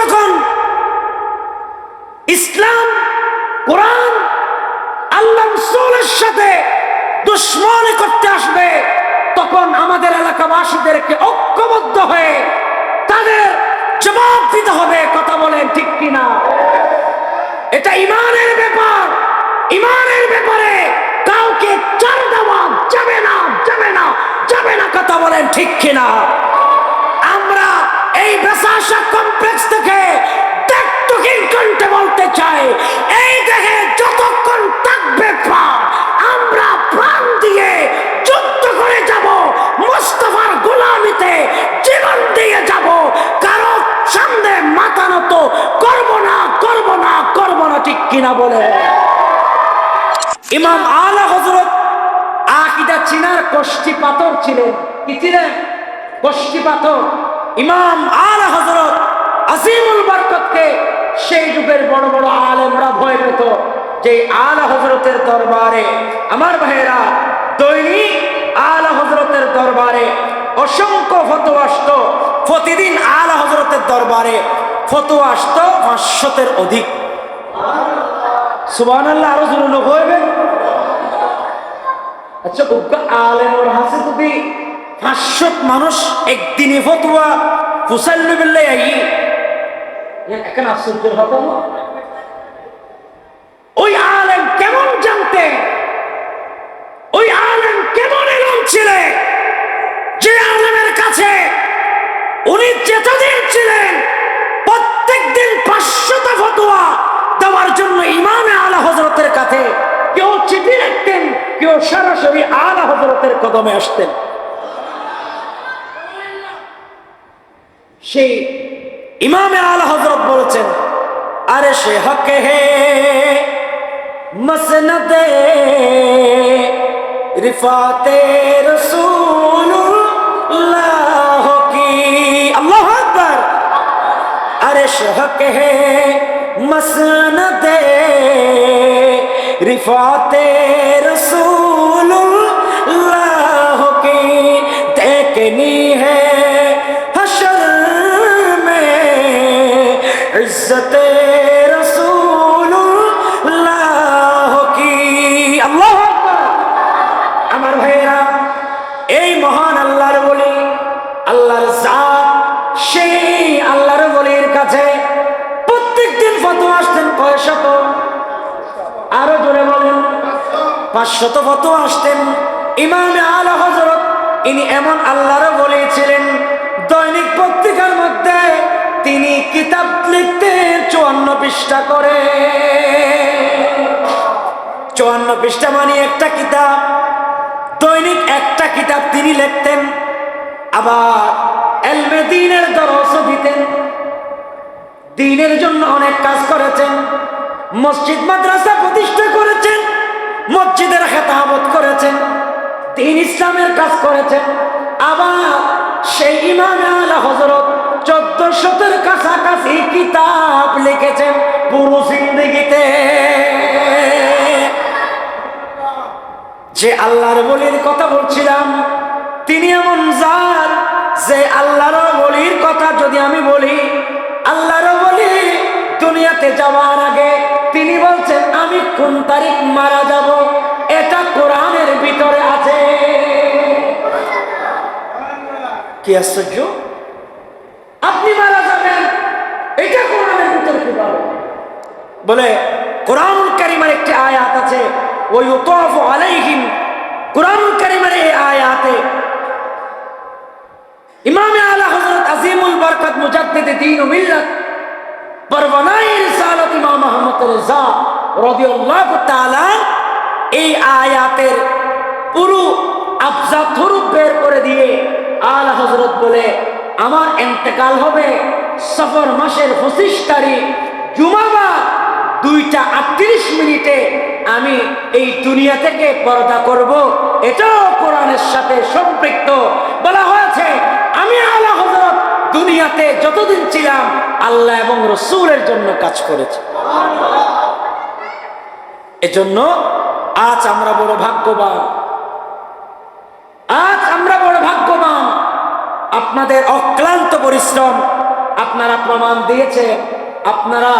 যখন ইসলাম, কোরআন আল্লাহ রসুলের সাথে দুশ্মনী করতে আসবে, তখন আমাদের এলাকাবাসীদেরকে ঐক্যবদ্ধ হয়ে তাদের জবাব দিতে হবে, কথা বলেন ঠিক কিনা। এটা ইমানের ব্যাপার, ইমানের ব্যাপারে কাউকে চার দেওয়া যাবে না যাবে না যাবে না, কথা বলেন ঠিক কিনা। এই বেসাসা কমপ্লেক্স থেকে টেকটুকিন কণ্ঠে বলতে চাই, এই দেহে যতক্ষণ থাকবে প্রাণ আমরা প্রাণ দিয়ে যুদ্ধ করে যাব, মুস্তফার গোলামিতে জীবন দিয়ে যাব। কারও সামনে মাথা নত করব না করব না করব না, ঠিক কিনা বলে। ইমাম আলা হজরত আকিদা চিনার কষ্টি পাথর ছিলেন। কি ছিলেন? কষ্টি পাথর। ইমাম আলা হজরত আজিমুল বরকতকে সেই যুগের বড় বড় আলেমরা ভয় পেত যে আল হজরতের দরবারে, আমার ভাইয়েরা, দৈনিক আল হজরতের দরবারে অসংখ্য ফতোয়া আসতো। প্রতিদিন আলা হজরতের দরবারে ফতোয়া আসতো পাঁচশতের অধিক। সুবাহ আরও জোরে লোক হইবেন? আচ্ছা আলেমর হাসে যদি পাঁচশো মানুষ একদিনে ফতুয়া ফুসাল্লু বিল্লাই আই এখন আশ্চর্যের হতো ওই আলেম কেমন জানতেন ওই আলেম কেমন এলম ছিলেন যে আলেমের কাছে উনি যেতদিন ছিলেন প্রত্যেক দিন পাঁচশোটা ফতোয়া দেওয়ার জন্য ইমামে আলা হজরতের কাছে। কেউ চিঠি লিখতেন, কেউ সরাসরি আলা হজরতের কদমে আসতেন। সেই ইমামে আল হজরত বলেছেন, আরে সে হকে হে মসনদে রিফাতে আরে সে হকে হে মসনদে রিফাতে ইজ্জতে আমার ভাইয়েরা, এই মহান আল্লাহর বলি, আল্লাহর সেই আল্লাহর বলির কাছে প্রত্যেকদিন ফতো আসতেন কয়শত আরও জোরে বলেন। পাঁচশত ফতো আসতেন। ইমাম আল হজরত ইনি এমন আল্লাহর বলেছিলেন দৈনিক পত্রিকার মধ্যে তিনি কিতাব লিখতেন চুয়ান্ন পৃষ্ঠা করে। চুয়ান্ন পৃষ্ঠা মানে একটা কিতাব। দৈনিক একটা কিতাব তিনি লিখতেন। আবার এলমে দিনের দরস দিতেন। দিনের জন্য অনেক কাজ করেছেন। মসজিদ, মাদ্রাসা প্রতিষ্ঠা করেছেন। মসজিদের খেতাবত করেছেন। দিন ইসলামের কাজ করেছেন। আবার সেই ইমাম আলা হজরত কাছাকাছি কিতাব লিখেছেন পুরো জিন্দিগিতে। যে আল্লাহর বলির কথা বলছিলাম, তিনি এমন জাত যে আল্লাহর বলির কথা যদি আমি বলি, আল্লাহর বলি দুনিয়াতে যাওয়ার আগে তিনি বলছেন, আমি কোন তারিখ মারা যাব? এটা কোরআনের ভিতরে আছে। কি আশ্চর্য? আপনি মারা যাবেন। এটা কোরআনের কীভাবে বলে? কোরআন কারিমার একটি আয়াত আছে ওই উতফ আলাইহিম কোরআন কারিমার এই আয়াতে ইমাম আলা হযরত আজিমুল বরকত মুজাদ্দিদ দ্বীন ও মিল্লাত পরওয়ানাই রিসালাত ইমাম আহমদ রিজা রাদিয়াল্লাহু তাআলা এই আয়াতের পুরো আফজা বের করে দিয়ে আলা হযরত বলে আমার ইন্তেকাল হবে সফর মাসের পঁচিশ তারিখ জুমাবার দুইটা আটত্রিশ মিনিটে আমি এই দুনিয়া থেকে পর্দা করব। এটাও কোরআনের সাথে সম্পৃক্ত। বলা হয়েছে, আমি আল্লাহ হজরত দুনিয়াতে যতদিন ছিলাম আল্লাহ এবং রসুলের জন্য কাজ করেছি। এজন্য আজ আমরা বড় ভাগ্যবান আজ আমরা বড় ভাগ্যবান আপনাদের অক্লান্ত পরিশ্রম। আপনারা প্রমাণ দিয়েছে, আপনারা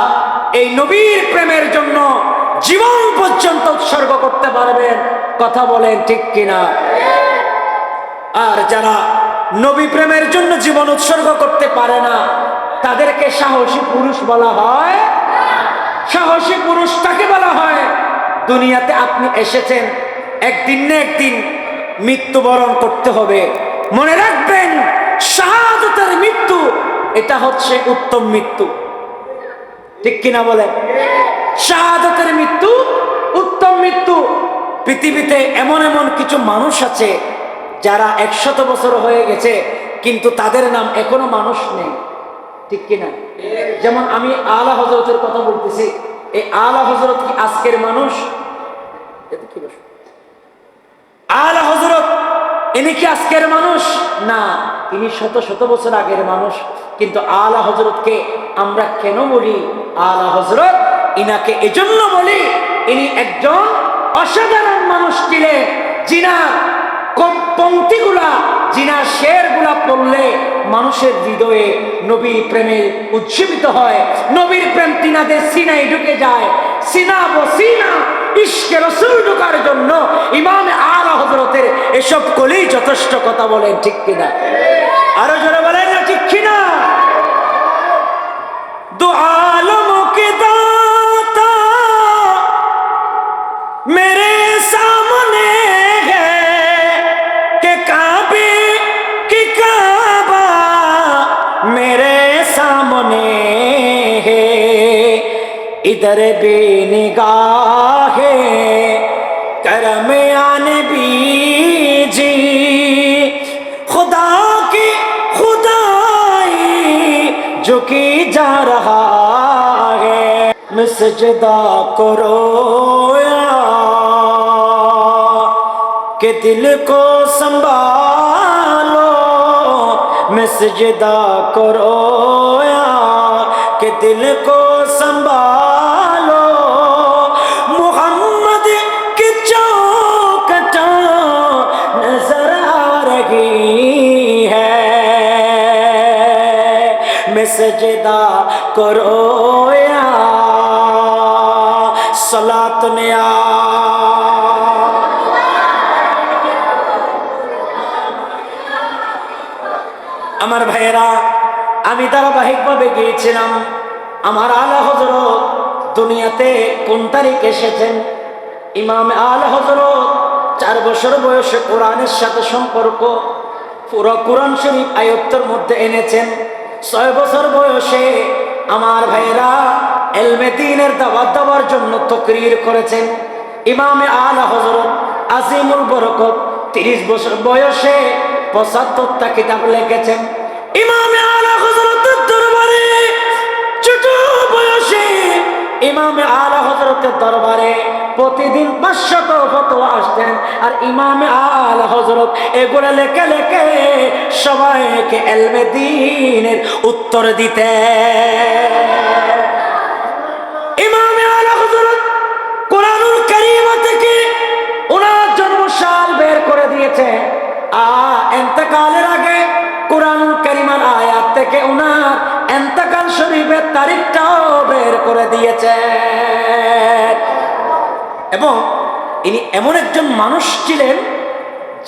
এই নবীর প্রেমের জন্য জীবন পর্যন্ত উৎসর্গ করতে পারবেন। কথা বলেন ঠিক কিনা? আর যারা নবী প্রেমের জন্য জীবন উৎসর্গ করতে পারে না, তাদেরকে সাহসী পুরুষ বলা হয়? সাহসী পুরুষ তাকে বলা হয়? দুনিয়াতে আপনি এসেছেন, একদিন না একদিন মৃত্যুবরণ করতে হবে। মনে রাখবেন শাহাদতের মৃত্যু, এটা হচ্ছে উত্তম মৃত্যু। ঠিক কিনা বলেন শাহাদতের মৃত্যু, উত্তম মৃত্যু। পৃথিবীতে এমন এমন কিছু মানুষ আছে যারা একশত বছর হয়ে গেছে, কিন্তু তাদের নাম এখনও মানুষ নেই। ঠিক কিনা? যেমন আমি আলা হজরতের কথা বলতেছি, এই আলা হজরত কি আজকের মানুষ? আলা হজরত ইনি কি আজকের মানুষ? না। তিনি শত শত বছর আগের মানুষ। কিন্তু আলা হজরতকে আমরা কেন বলি? আলা হজরত ইনাকে এজন্য বলি, ইনি একজন অসাধারণ মানুষ ছিলেন। যিনার ক- পংক্তিগুলা যিনার শেরগুলা পড়লে মানুষের হৃদয়ে নবীর প্রেমে উজ্জীবিত হয়। নবীর প্রেম তিনাদের সিনাই ঢুকে যায়। সিনা বসিনা ইশকে রসুল ঢুকার জন্য ইমাম আলা হজরতের এসব কলেই যথেষ্ট কথা বলেন ঠিক কিনা আরো জোরে বলেন না ঠিক কিনা দু আলমों के दाता मेरे सामने है कि काबे की काबा मेरे सामने है इधर भी निगाह जा रहा है। मैं सजदा करो के दिल को संभालो। मैं सजदा करो के दिल को সেজদা করো সলাত আমার ভাইয়েরা, আমি ধারাবাহিকভাবে গিয়েছিলাম। আমার আল হজরত দুনিয়াতে কোন তারিখ এসেছেন? ইমাম আল হজরত চার বছর বয়সে কোরআনের সাথে সম্পর্ক, পুরো কোরআন শরীফ আয়ত্তর মধ্যে এনেছেন। ছয় বছর বয়সে আমার ভাইয়েরা এলমে দিনের দাবার দেওয়ার জন্য তকরির করেছেন। ইমামে আলা হজরত আজিমুল বরকত তিরিশ বছর বয়সে পঁচাত্তরটা কিতাব লিখেছেন। ইমামে ইমামে আলা হজরতের দরবারে প্রতিদিন পাঁচশত ফতোয়া আসতেন। আর ইমামে আলা হজরত এগুলো লেখে লেখে সবাইকে এলমে দিনের উত্তর দিতে ইমামে আলা হযরত কোরআনুল কারীমা থেকে ওনার জন্মসাল বের করে দিয়েছে আ, এন্তেকালের আগে কোরআনুল কারীমার আয়াত থেকে ওনার শরীফের তারিখটাও বের করে দিয়েছে। এবং ইনি এমন একজন মানুষ ছিলেন,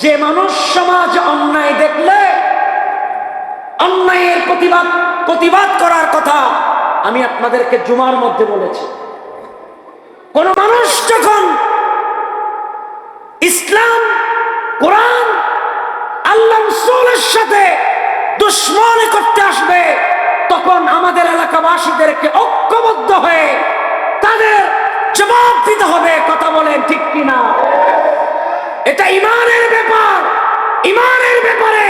যে মানুষ সমাজ অন্যায় দেখলে অন্যায়ের প্রতিবাদ প্রতিবাদ করার কথা আমি আপনাদেরকে জুমার মধ্যে বলেছি। কোন মানুষ যখন ইসলাম, কোরআন, আল্লাহ সাথে দুশ্মনী করতে আসবে তখন আমাদের এলাকাবাসীদেরকে ঐক্যবদ্ধ হয়ে তাদের জবাব দিতে হবে, কথা বলেন ঠিক কিনা? এটা ইমানের ব্যাপার, ইমানের ব্যাপারে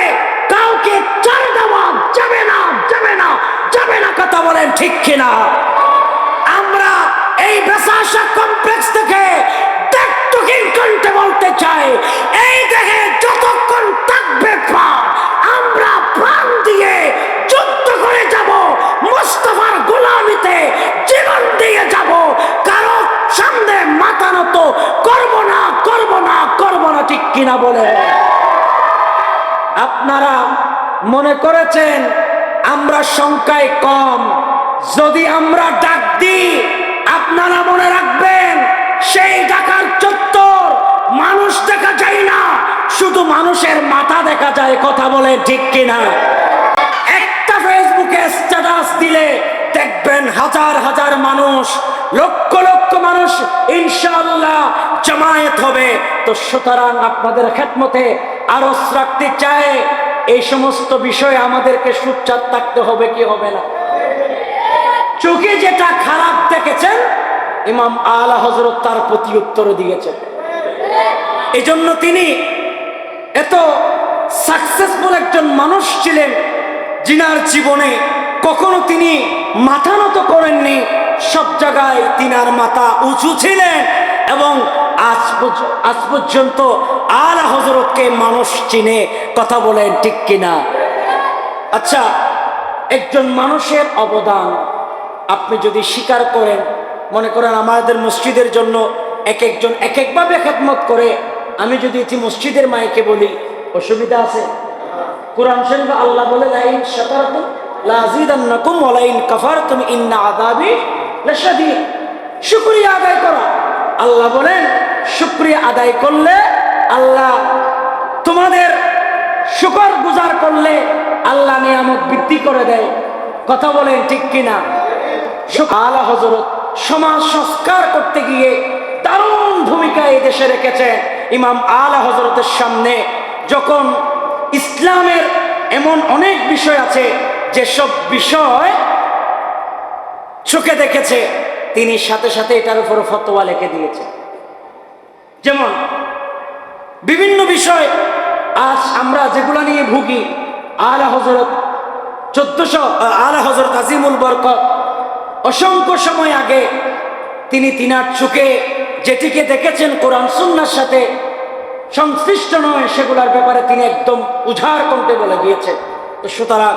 কাউকে চার দেওয়া যাবে না যাবে না যাবে না, কথা বলেন ঠিক কিনা? আমরা এই বেসাসা কমপ্লেক্স থেকে দেখতুকিন কণ্ঠে বলতে চাই, এই দেহে যতক্ষণ কিনা বলে। আপনারা মনে করেছেন আমরা সংখ্যায় কম। যদি আমরা ডাক দিই, আপনারা মনে রাখবেন সেই ডাকার চত্বর মানুষ দেখা যায় না, শুধু মানুষের মাথা দেখা যায়, কথা বলে ঠিক কিনা? একটা ফেসবুকে স্ট্যাটাস দিলে দেখবেন হাজার হাজার মানুষ লক্ষ লক্ষ মানুষ ইনশাআল্লাহ জামায়াত হবে। তো সুতরাং আপনাদের খেদমতে আরস রাখতে চায় এই সমস্ত বিষয়ে আমাদেরকে সুচ্চার থাকতে হবে, কি হবে না? চোখে যেটা খারাপ দেখেছেন, ইমাম আলা হজরত তার প্রতি উত্তর দিয়েছেন। এই জন্য তিনি এত সাকসেসফুল একজন মানুষ ছিলেন জিনার জীবনে কখনো তিনি মাথা নত করেননি। সব জায়গায় তিনার মাথা উঁচু ছিলেন এবং আজ পর্যন্ত আলা হজরতকে মানুষ চিনে কথা বলেন ঠিক কিনা? আচ্ছা একজন মানুষের অবদান আপনি যদি স্বীকার করেন, মনে করেন আমাদের মসজিদের জন্য এক একজন এক একভাবে খেদমত করে, আমি যদি এটি মসজিদের মাইকে বলি, অসুবিধা আছে? কোরআন শরীফ আল্লাহ বলে লাইন শাকারতুম লাযিদান্নাকুম ওয়া লাইন কাফারতুম ইন্না আযাবি লাশাদীদ। শুকরিয়া আদায় করা। আল্লাহ বলেন, শুকরিয়া আদায় করলে আল্লাহ তোমাদের শুকর গুজার করলে আল্লাহ নিয়ামত বৃদ্ধি করে দেয়। কথা বলেন ঠিক কিনা? আলা হজরত সমাজ সংস্কার করতে গিয়ে দারুণ ভূমিকা এই দেশে রেখেছেন ইমাম আলা হজরতের সামনে। যখন ইসলামের এমন অনেক বিষয় আছে যেসব বিষয় চোখে দেখেছে, তিনি সাথে সাথে এটার উপর ফতোয়া লিখে দিয়েছে। যেমন, বিভিন্ন বিষয় আজ আমরা যেগুলো নিয়ে ভুগি, আলা হজরত চোদ্দশো আলা হজরত আজিমুল বরকত, অসংখ্য সময় আগে তিনি তিনার চোখে যেটিকে দেখেছেন কোরআন সুন্নার সাথে সংশ্লিষ্ট নয়, সেগুলোর ব্যাপারে তিনি একদম উজাড় কণ্ঠে বলে গিয়েছেন। তো সুতরাং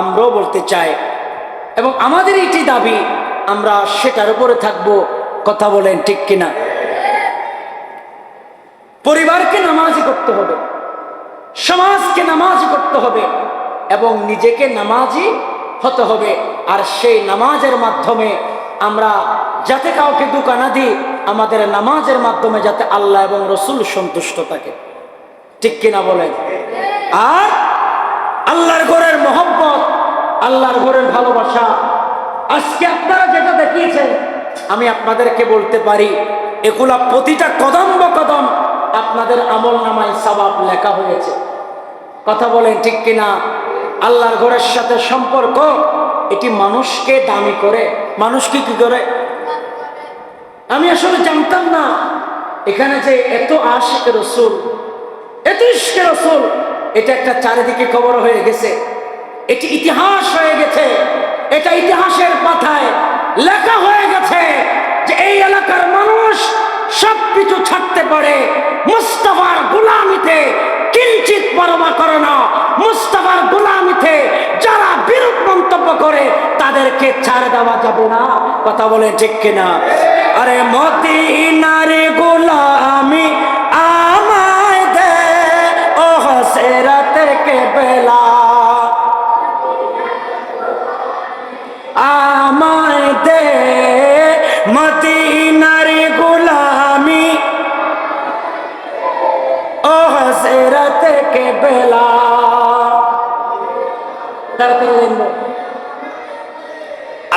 আমরাও বলতে চাই, এবং আমাদের এটি দাবি, আমরা সেটার উপরে থাকব, কথা বলেন ঠিক কিনা? পরিবারকে নামাজি করতে হবে, সমাজকে নামাজি করতে হবে, এবং নিজেকে নামাজি হতে হবে, আর সেই নামাজের মাধ্যমে আমরা যাতে কাউকে দুকা না দিই, আমাদের নামাজের মাধ্যমে যাতে আল্লাহ এবং রসুল সন্তুষ্ট থাকে। ঠিক কিনা বলেন? আর আল্লাহর ঘরের মহব্বত, আল্লাহর ঘরের ভালোবাসা। আজকে আপনারা যেটা দেখিয়েছেন, আমি আপনাদেরকে বলতে পারি, এগুলা প্রতিটা কদম কদম আপনাদের আমল নামায় সবাব লেখা হয়েছে। কথা বলেন ঠিক কিনা? আল্লাহর ঘরের সাথে সম্পর্ক, এটি মানুষকে দামি করে। মানুষকে কি করে? আমি আসলে জানতাম না। এখানে যে এত আশিক রসুল, এত ইস্কে রসুল এটা একটা চারিদিকে কবর হয়ে গেছে। এটি ইতিহাস হয়ে গেছে। এটা ইতিহাসের পাতায় লেখা হয়ে গেছে যে এই এলাকার মানুষ সব কিছু ছাড়তে পারে। মুস্তফার গুলামিতে কিঞ্চিত পরমা করে না। মুস্তফার গুলামিতে যারা বিরূপ মন্তব্য করে, তাদেরকে ছাড় দেওয়া যাবে না। কথা বলে ঠিক কিনা? আরে মদিনার গোলামি হসেরাত কে বেলা আমায় দে মদিনার গোলামি। ও হসেরাত কে বেলা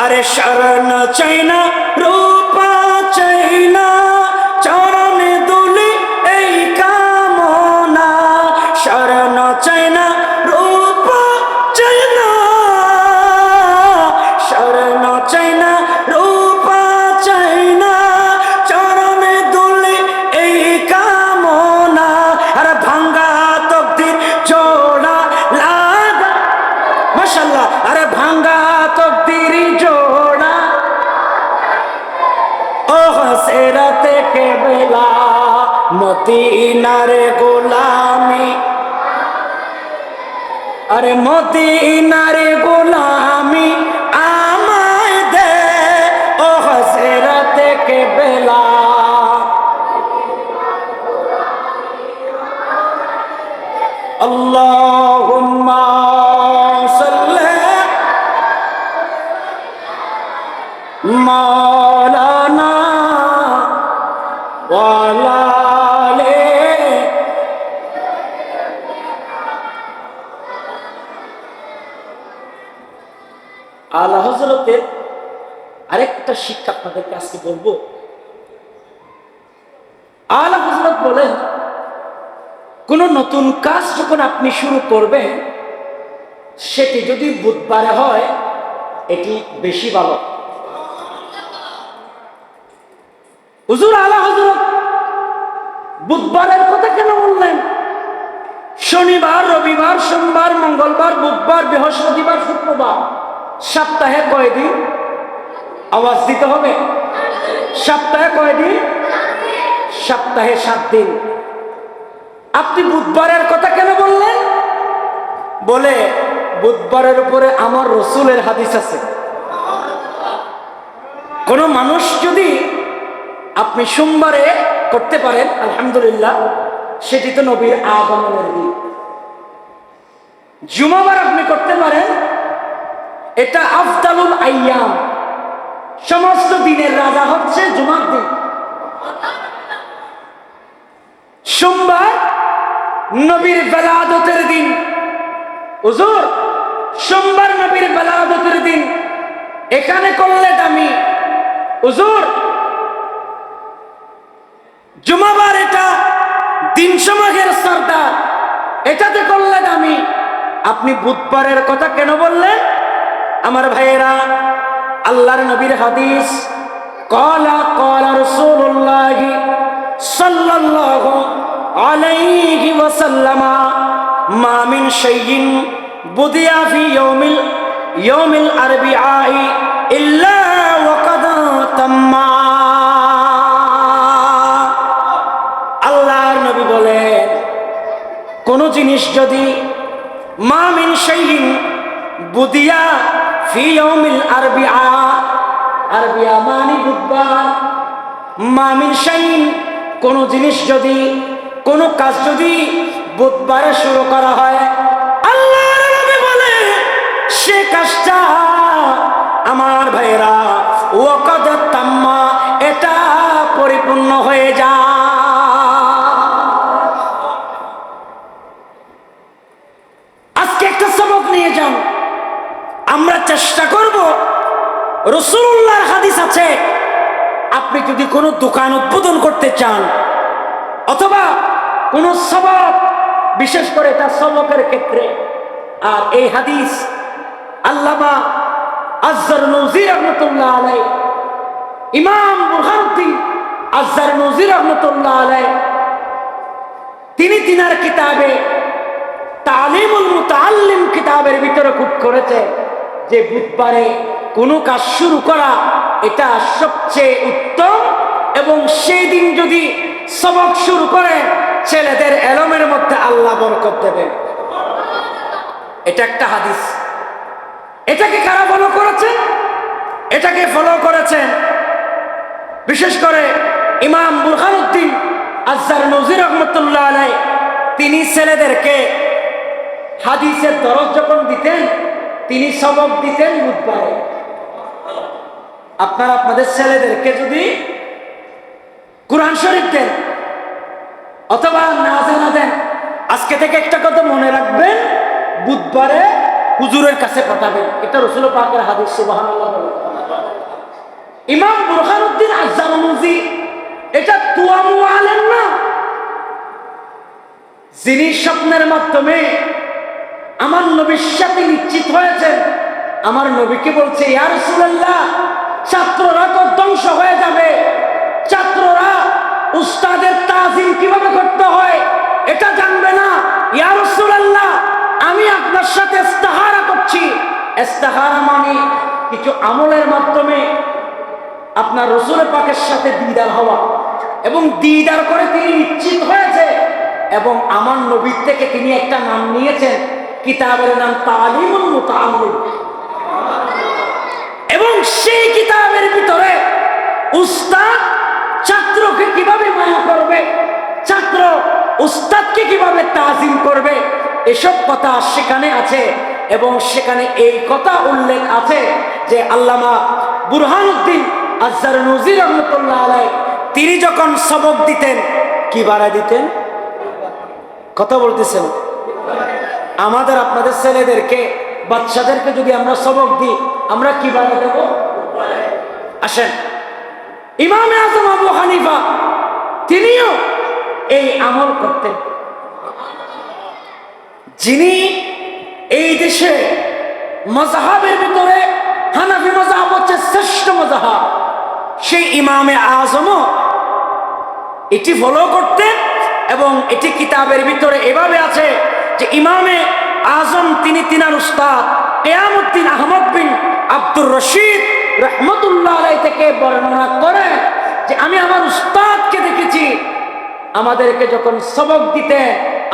আরে শরণ চাইনা রূপা চাইনা মেলা মতিনার গোলামি। আরে মতিনার গোলামি Allah আল্লাহ হজরতের আরেকটা শিক্ষা আপনাদেরকে আজকে বলব। আল্লাহ হজরত বলেন, কোন নতুন কাজ যখন আপনি শুরু করবেন, সেটি যদি বুধবারে হয়, এটি বেশি ভালো। হুজুর আলা হজরত বুধবারের কথা কেন বললেন? শনিবার, রবিবার, সোমবার, মঙ্গলবার, বুধবার, বৃহস্পতিবার, শুক্রবার। সপ্তাহে কয়দিন? আওয়াজ দিতে হবে। সপ্তাহে কয়দিন? সপ্তাহে সাত দিন। আপনি বুধবারের কথা কেন বললেন? বলে, বুধবারের উপরে আমার রসুলের হাদিস আছে। কোন মানুষ যদি আপনি সোমবারে করতে পারেন, আলহামদুলিল্লাহ, সেটি তো নবীর আগমনের দিন। জুমাবার আপনি করতে পারেন এটা আফতালুল আইয়াম। সমস্ত দিনের রাজা হচ্ছে জুমার দিন। সোমবার নবীর বেলাদতের দিন। হুজুর, সোমবার নবীর বেলাদতের দিন। এখানে করলে দামি। হুজুর, জুমাবার এটা দিন সমাজের সর্দার। এটাতে করলে দামি। আপনি বুধবারের কথা কেন বললেন? আমার ভাইয়েরা, আল্লাহর নবীর হাদিস, কলা কলা রসুল্লাহ সাল্লাল্লাহু আলাইহি আল্লাহর নবী বলেন, কোন জিনিস যদি মা মিন বুদিয়া মানে বুধবার। কোন জিনিস যদি, কোন কাজ যদি বুধবারে শুরু করা হয় আল্লাহ বলে, সে কাজটা রসুল্লাহর হাদিস আছে। আপনি যদি কোনো দোকান উদ্বোধন করতে চান, অথবা কোনো সবক বিশেষ করে তার সবকের ক্ষেত্রে, আর এই হাদিস আল্লামা আজহার নজির রহমতুল্লাহ আলাই ইমাম বুরহানুদ্দিন আজহার নজির রহমতুল্লাহ আলাই তিনি তিনার কিতাবে তালিমুল মুতাল্লিম কিতাবের ভিতরে খুব করেছে যে বুধবারে কোনো কাজ শুরু করা এটা সবচেয়ে উত্তম এবং সেই দিন যদি সবক শুরু করে, ছেলেদের এলমের মধ্যে আল্লাহ বরকত দেবে। এটা একটা হাদিস। এটাকে কারা ফলো করেছেন এটাকে ফলো করেছেন বিশেষ করে ইমাম বুরহানুদ্দিন আজার নজির রহমতুল্লাহ আলাই তিনি ছেলেদেরকে হাদিসের দরজ যখন দিতেন, তিনি সবক দিতেন বুধবারে। আপনারা আপনাদের ছেলেদেরকে যদি কোরআন শরীফ দেন অথবা না জানা দেন, আজকে থেকে একটা কথা মনে রাখবেন, বুধবারে হুজুরের কাছে পাঠাবেন। এটা রসুল পাকের হাদিস সুবাহ ইমাম বুরহানুদ্দিন আজানুজি এটা তুয়ামু আলেন না। যিনি স্বপ্নের মাধ্যমে আমার নবীর সাথে নিশ্চিত হয়েছেন, আমার নবীকে বলছে ইয়ার সুল্লাহ ছাত্ররা তো ধ্বংস হয়ে যাবে। ছাত্ররা উস্তাদের তাজিম কীভাবে করতে হয়, এটা জানবে না। ইয়ার সুল্লাহ আমি আপনার সাথে ইস্তাহারা করছি। ইস্তাহারা মানে কিছু আমলের মাধ্যমে আপনার রসুল পাকের সাথে দিদার হওয়া এবং দিদার করে তিনি নিশ্চিত হয়েছে এবং আমার নবীর থেকে তিনি একটা নাম নিয়েছেন। কিতাবের নাম তালিমুল মুতাআল্লিম। এবং সেই কিতাবের ভিতরে উস্তাদ ছাত্রকে কীভাবে মায়া করবে? ছাত্র উস্তাদকে কীভাবে তাজিম করবে? এসব কথা সেখানে আছে এবং সেখানে এই কথা উল্লেখ আছে যে আল্লামা বুরহানুদ্দিন আজহার নজির রহমতুল্লাহ আলাই তিনি যখন সবক দিতেন, কি বাড়া দিতেন? কথা বলতেছেন? আমাদের আপনাদের ছেলেদেরকে, বাচ্চাদেরকে যদি আমরা সবক দিই আমরা কি বাড়া দেব? আসেন। ইমামে আজম আবু হানিফা, তিনিও এই আমল করতেন। যিনি এই দেশে মজাহাবের ভিতরে হানাফি মজাহাব হচ্ছে শ্রেষ্ঠ মজাহাব। সেই ইমামে আজমও এটি ফলো করতেন এবং এটি কিতাবের ভিতরে এভাবে আছে যে ইমামে আজম, তিনি তিনার উস্তাদ, কেয়ামুদ্দিন আহমদ আব্দুর রশিদ রহমতুল্লাহ আলাই থেকে বর্ণনা করেন যে আমি আমার উস্তাদকে দেখেছি। আমাদেরকে যখন সবক দিতে,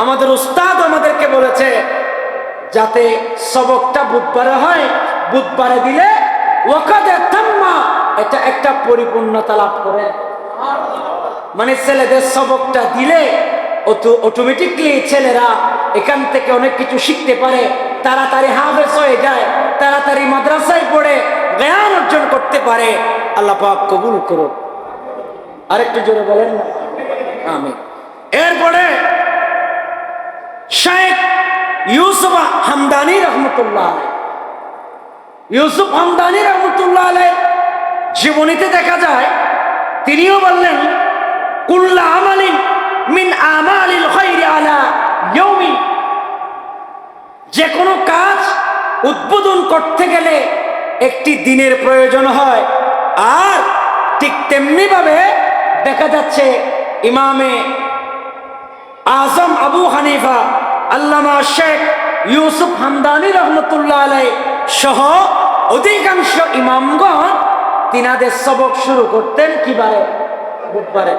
আমাদের উস্তাদ আমাদেরকে বলেছে, যাতে সবকটা বুধবারে হয়, বুধবারে দিলে তাম্মা, এটা একটা পরিপূর্ণতা লাভ করে। মানে ছেলেদের সবকটা দিলে অটোমেটিকলি ছেলেরা এখান থেকে অনেক কিছু শিখতে পারে, তাড়াতাড়ি হাফেজ হয়ে যায়। তাড়াতাড়ি মাদ্রাসায় পড়ে জ্ঞান অর্জন করতে পারে, আল্লাহ পাক কবুল করুন আরেকটু জোরে বলেন আমি এরপরে শেখ ইউসুফ হামদানি রহমতুল্লাহ ইউসুফ হামদানি রহমতুল্লাহ আলাই জীবনীতে দেখা যায়, তিনিও বললেন, কুল্লা আমালিন মিন আমালিল খাইরি আলা ইয়াউমিন। যে কোনো কাজ উদ্বোধন করতে গেলে একটি দিনের প্রয়োজন হয়। আর ঠিক তেমনি ভাবে দেখা যাচ্ছে ইমামে আজম আবু হানিফা, আল্লামা শেখ ইউসুফ হামদানি রহমতুল্লাহ আলাই সহ অধিকাংশ ইমামগণ তিনাদের সবক শুরু করতেন কিবারে বুধবারে।